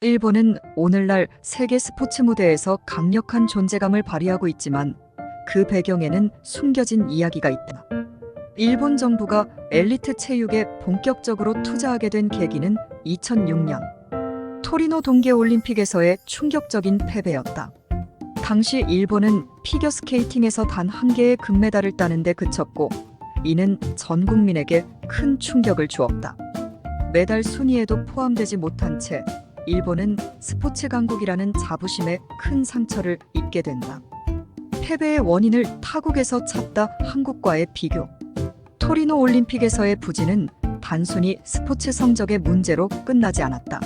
일본은 오늘날 세계 스포츠 무대에서 강력한 존재감을 발휘하고 있지만 그 배경에는 숨겨진 이야기가 있다. 일본 정부가 엘리트 체육에 본격적으로 투자하게 된 계기는 2006년 토리노 동계올림픽에서의 충격적인 패배였다. 당시 일본은 피겨스케이팅에서 단 한 개의 금메달을 따는데 그쳤고 이는 전 국민에게 큰 충격을 주었다. 메달 순위에도 포함되지 못한 채 일본은 스포츠 강국이라는 자부심에 큰 상처를 입게 된다. 패배의 원인을 타국에서 찾다 한국과의 비교. 토리노 올림픽에서의 부진은 단순히 스포츠 성적의 문제로 끝나지 않았다.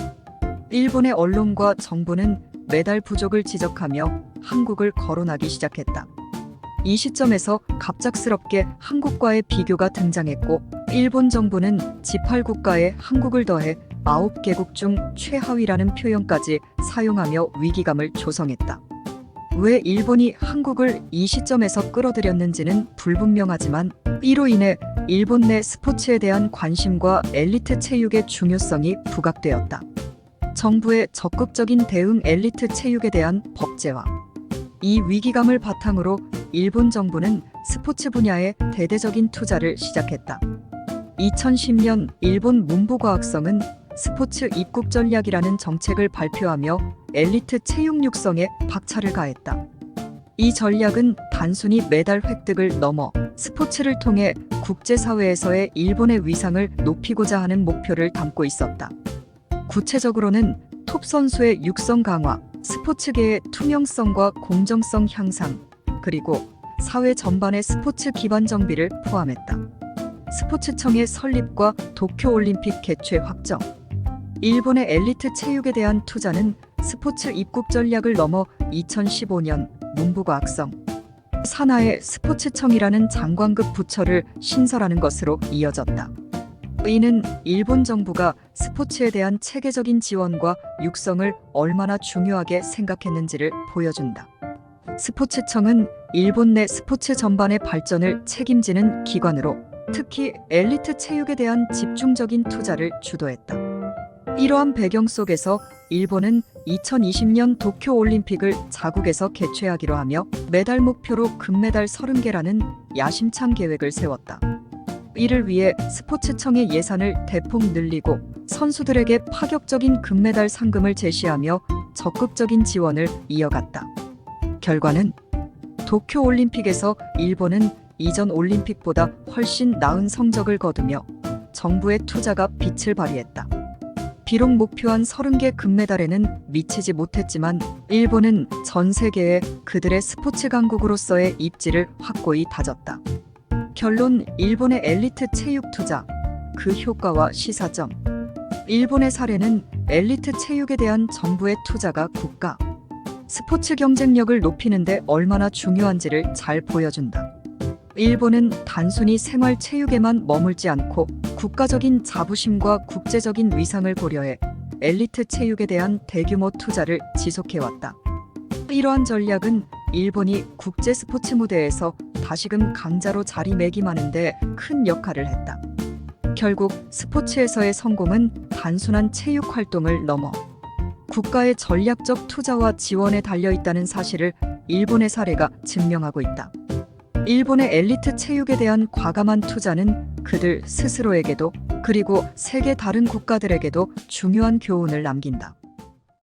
일본의 언론과 정부는 메달 부족을 지적하며 한국을 거론하기 시작했다. 이 시점에서 갑작스럽게 한국과의 비교가 등장했고 일본 정부는 G8국가에 한국을 더해 9개국 중 최하위라는 표현까지 사용하며 위기감을 조성했다. 왜 일본이 한국을 이 시점에서 끌어들였는지는 불분명하지만 이로 인해 일본 내 스포츠에 대한 관심과 엘리트 체육의 중요성이 부각되었다. 정부의 적극적인 대응 엘리트 체육에 대한 법제화. 이 위기감을 바탕으로 일본 정부는 스포츠 분야에 대대적인 투자를 시작했다. 2010년 일본 문부과학성은 스포츠 입국 전략이라는 정책을 발표하며 엘리트 체육 육성에 박차를 가했다. 이 전략은 단순히 메달 획득을 넘어 스포츠를 통해 국제사회에서의 일본의 위상을 높이고자 하는 목표를 담고 있었다. 구체적으로는 톱 선수의 육성 강화, 스포츠계의 투명성과 공정성 향상, 그리고 사회 전반의 스포츠 기반 정비를 포함했다. 스포츠청의 설립과 도쿄올림픽 개최 확정. 일본의 엘리트 체육에 대한 투자는 스포츠 입국 전략을 넘어 2015년 문부가 악성. 산하의 스포츠청이라는 장관급 부처를 신설하는 것으로 이어졌다. 이는 일본 정부가 스포츠에 대한 체계적인 지원과 육성을 얼마나 중요하게 생각했는지를 보여준다. 스포츠청은 일본 내 스포츠 전반의 발전을 책임지는 기관으로 특히 엘리트 체육에 대한 집중적인 투자를 주도했다. 이러한 배경 속에서 일본은 2020년 도쿄올림픽을 자국에서 개최하기로 하며 메달 목표로 금메달 30개라는 야심찬 계획을 세웠다. 이를 위해 스포츠청의 예산을 대폭 늘리고 선수들에게 파격적인 금메달 상금을 제시하며 적극적인 지원을 이어갔다. 결과는 도쿄올림픽에서 일본은 이전 올림픽보다 훨씬 나은 성적을 거두며 정부의 투자가 빛을 발휘했다. 비록 목표한 30개 금메달에는 미치지 못했지만 일본은 전 세계에 그들의 스포츠 강국으로서의 입지를 확고히 다졌다. 결론 일본의 엘리트 체육 투자 그 효과와 시사점 일본의 사례는 엘리트 체육에 대한 정부의 투자가 국가 스포츠 경쟁력을 높이는 데 얼마나 중요한지를 잘 보여준다. 일본은 단순히 생활 체육에만 머물지 않고 국가적인 자부심과 국제적인 위상을 고려해 엘리트 체육에 대한 대규모 투자를 지속해왔다. 이러한 전략은 일본이 국제 스포츠 무대에서 다시금 강자로 자리매김하는데 큰 역할을 했다. 결국 스포츠에서의 성공은 단순한 체육 활동을 넘어 국가의 전략적 투자와 지원에 달려 있다는 사실을 일본의 사례가 증명하고 있다. 일본의 엘리트 체육에 대한 과감한 투자는 그들 스스로에게도 그리고 세계 다른 국가들에게도 중요한 교훈을 남긴다.